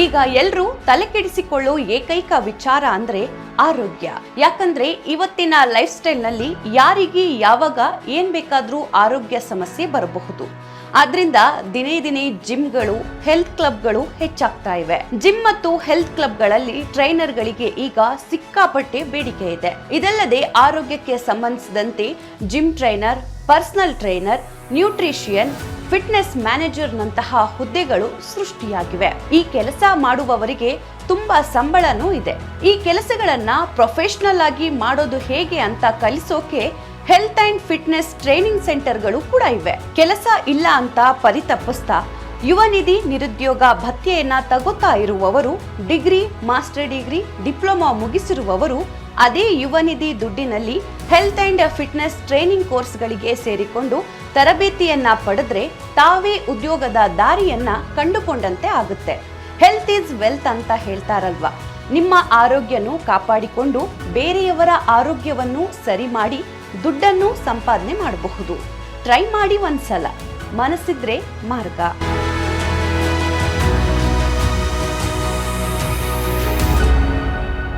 ಈಗ ಎಲ್ರೂ ತಲೆ ಕೆಡಿಸಿಕೊಳ್ಳೋ ಏಕೈಕ ವಿಚಾರ ಅಂದ್ರೆ ಆರೋಗ್ಯ. ಯಾಕಂದ್ರೆ ಇವತ್ತಿನ ಲೈಫ್ ಸ್ಟೈಲ್ನಲ್ಲಿ ಯಾರಿಗೆ ಯಾವಾಗ ಏನ್ ಬೇಕಾದ್ರೂ ಆರೋಗ್ಯ ಸಮಸ್ಯೆ ಬರಬಹುದು. ಆದ್ರಿಂದ ದಿನೇ ದಿನೇ ಜಿಮ್ಗಳು, ಹೆಲ್ತ್ ಕ್ಲಬ್ಗಳು ಹೆಚ್ಚಾಗ್ತಾ ಇವೆ. ಜಿಮ್ ಮತ್ತು ಹೆಲ್ತ್ ಕ್ಲಬ್ಗಳಲ್ಲಿ ಟ್ರೈನರ್ಗಳಿಗೆ ಈಗ ಸಿಕ್ಕಾಪಟ್ಟೆ ಬೇಡಿಕೆ ಇದೆ. ಇದಲ್ಲದೆ ಆರೋಗ್ಯಕ್ಕೆ ಸಂಬಂಧಿಸಿದಂತೆ gym trainer, personal trainer, nutritionist fitness ಮ್ಯಾನೇಜರ್ನಂತಹ ಹುದ್ದೆಗಳು ಸೃಷ್ಟಿಯಾಗಿವೆ. ಈ ಕೆಲಸ ಮಾಡುವವರಿಗೆ ತುಂಬಾ ಸಂಬಳನೂ ಇದೆ. ಈ ಕೆಲಸಗಳನ್ನ ಪ್ರೊಫೆಷನಲ್ ಆಗಿ ಮಾಡೋದು ಹೇಗೆ ಅಂತ ಕಲಿಸೋಕೆ ಹೆಲ್ತ್ ಅಂಡ್ ಫಿಟ್ನೆಸ್ ಟ್ರೈನಿಂಗ್ ಸೆಂಟರ್ಗಳು ಕೂಡ ಇವೆ. ಕೆಲಸ ಇಲ್ಲ ಅಂತ ಪರಿತಪ್ಪಿಸ್ತಾ ಯುವ ನಿಧಿ ನಿರುದ್ಯೋಗ ಭತ್ಯೆಯನ್ನ ತಗೋತಾ ಇರುವವರು, ಡಿಗ್ರಿ, ಮಾಸ್ಟರ್ ಡಿಗ್ರಿ, ಡಿಪ್ಲೊಮಾ ಮುಗಿಸಿರುವವರು, ಅದೇ ಯುವ ನಿಧಿ ದುಡ್ಡಿನಲ್ಲಿ ಹೆಲ್ತ್ ಅಂಡ್ ಫಿಟ್ನೆಸ್ ಟ್ರೈನಿಂಗ್ ಕೋರ್ಸ್ಗಳಿಗೆ ಸೇರಿಕೊಂಡು ತರಬೇತಿಯನ್ನ ಪಡೆದ್ರೆ ತಾವೇ ಉದ್ಯೋಗದ ದಾರಿಯನ್ನ ಕಂಡುಕೊಂಡಂತೆ ಆಗುತ್ತೆ. ಹೆಲ್ತ್ ಈಸ್ ವೆಲ್ತ್ ಅಂತ ಹೇಳ್ತಾರಲ್ವಾ? ನಿಮ್ಮ ಆರೋಗ್ಯನು ಕಾಪಾಡಿಕೊಂಡು ಬೇರೆಯವರ ಆರೋಗ್ಯವನ್ನು ಸರಿ ಮಾಡಿ ದುಡ್ಡನ್ನು ಸಂಪಾದನೆ ಮಾಡಬಹುದು. ಟ್ರೈ ಮಾಡಿ ಒಂದ್ಸಲ. ಮನಸ್ಸಿದ್ರೆ ಮಾರ್ಗ.